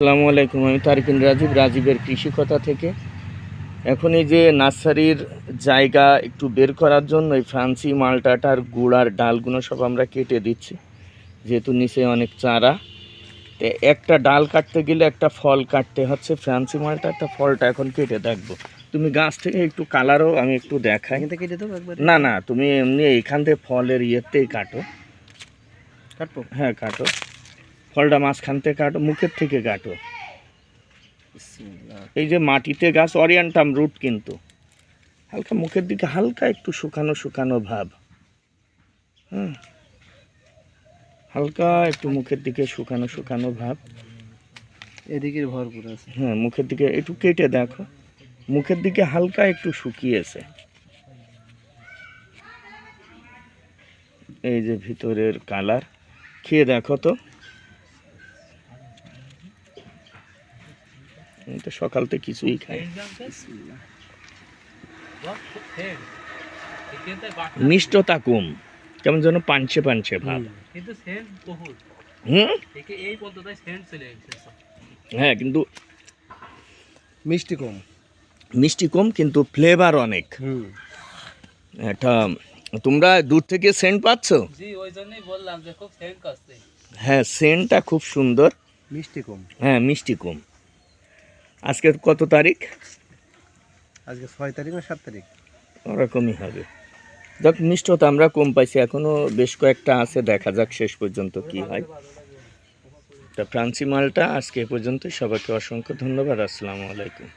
আসসালামু আলাইকুম আমি তারিকিন রাজীব রাজীবের কৃষিকতা থেকে। এখন এই যে নার্সারির জায়গা একটু বের করার জন্য এই ফ্রান্সি মালটাটার গুড়ার ডালগুলো সব আমরা কেটে দিচ্ছি যেহেতু নিচে অনেক চারা। তো একটা ডাল কাটতে গেলে একটা ফল কাটতে হচ্ছে ফ্রান্সি মালটা একটা ফলটা এখন কেটে দেখব। তুমি গাছ থেকে একটু কালারও আমি একটু দেখাই। এখান কেটে দেবো একবার? না না তুমি এমনি এইখান থেকে ফলের ইয়েতেই কাটো। কাটবো? হ্যাঁ কাটো। ফলটা মাঝখান থেকে কাটো মুখের থেকে কাটো। এই যে মাটিতে গাছ অরিয়ান্টাম রুট কিন্তু। হালকা মুখের দিকে হালকা একটু শুকানো শুকানো ভাব। হুম। হালকা একটু মুখের দিকে শুকানো শুকানো ভাব। এদিকে ভরপুর আছে। হ্যাঁ মুখের দিকে একটু কেটে দেখো। মুখের দিকে হালকা একটু শুকিয়েছে। এই যে ভিতরের কালার খেয়ে দেখো তো। আমি তো সকালতে কিছুই খাই। মিষ্টতা কম কেমন যেন পাঞ্চে পাঞ্চে ভাব। কিন্তু হুম? এই চলে হ্যাঁ কিন্তু মিষ্টি কম। মিষ্টি কম কিন্তু ফ্লেভার অনেক। হুম। একটা তোমরা দূর থেকে সেন্ট পাচ্ছ? জি ওই জন্যই বললাম যে খুব সেন্ট হ্যাঁ সেন্টটা খুব সুন্দর। মিষ্টি কম। হ্যাঁ মিষ্টি কম। আজকে কত তারিখ? আজকে ছয় তারিখ না সাত তারিখ? ওরকমই হবে। যাক মিষ্টতা আমরা কম পাইছি। এখনও বেশ কয়েকটা আছে দেখা যাক শেষ পর্যন্ত কি হয়। তা ফ্রান্সি মালটা আজকে এ পর্যন্ত সবাইকে অসংখ্য ধন্যবাদ। আসসালামু আলাইকুম।